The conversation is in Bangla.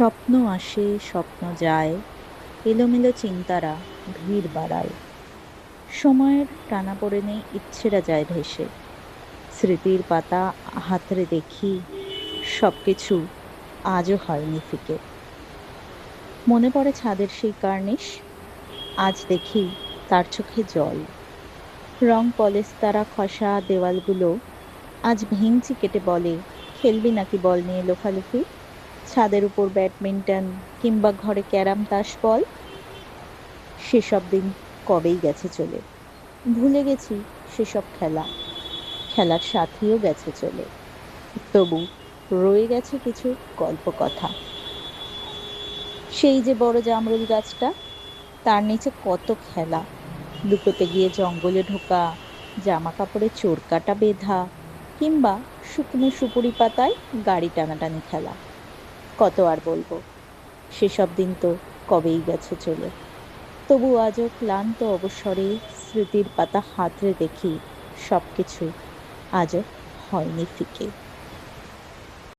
স্বপ্ন আসে, স্বপ্ন যায়, এলোমেলো চিন্তারা ভিড় বাড়ায়। সময়ের টানাপোড়েনে ইচ্ছেরা যায় ভেসে। স্মৃতির পাতা হাতড়ে দেখি সব কিছু আজও হয়নি ফিকে। মনে পড়ে ছাদের সেই কার্নিশ, আজ দেখি তার চোখে জল। রং পলেস্তারা খসা দেওয়ালগুলো, আজ ভেঙচি কেটে বলে, খেলবি নাকি বল নিয়ে লোফালুফি? ছাদের উপর ব্যাডমিন্টন কিংবা ঘরে ক্যারাম তাস বল সেসব দিন কবেই গেছে চলে। ভুলে গেছি সেসব খেলা। খেলার সাথীও গেছে চলে। তবু রয়ে গেছে কিছু গল্প কথা সেই যে বড় জামরুল গাছটা, তার নিচে কত খেলা। লুকোতে গিয়ে জঙ্গলে ঢোকা জামা কাপড়ে চোর কাটা বেঁধা, কিংবা শুকনো সুপুরি পাতায় গাড়ি টানাটানি খেলা। কত আর বলব? সেসব দিন তো কবেই গেছে চলে। তবু আজও ক্লান্ত অবসরে স্মৃতির পাতা হাতড়ে দেখি সব কিছু আজও হয়নি ফিকে।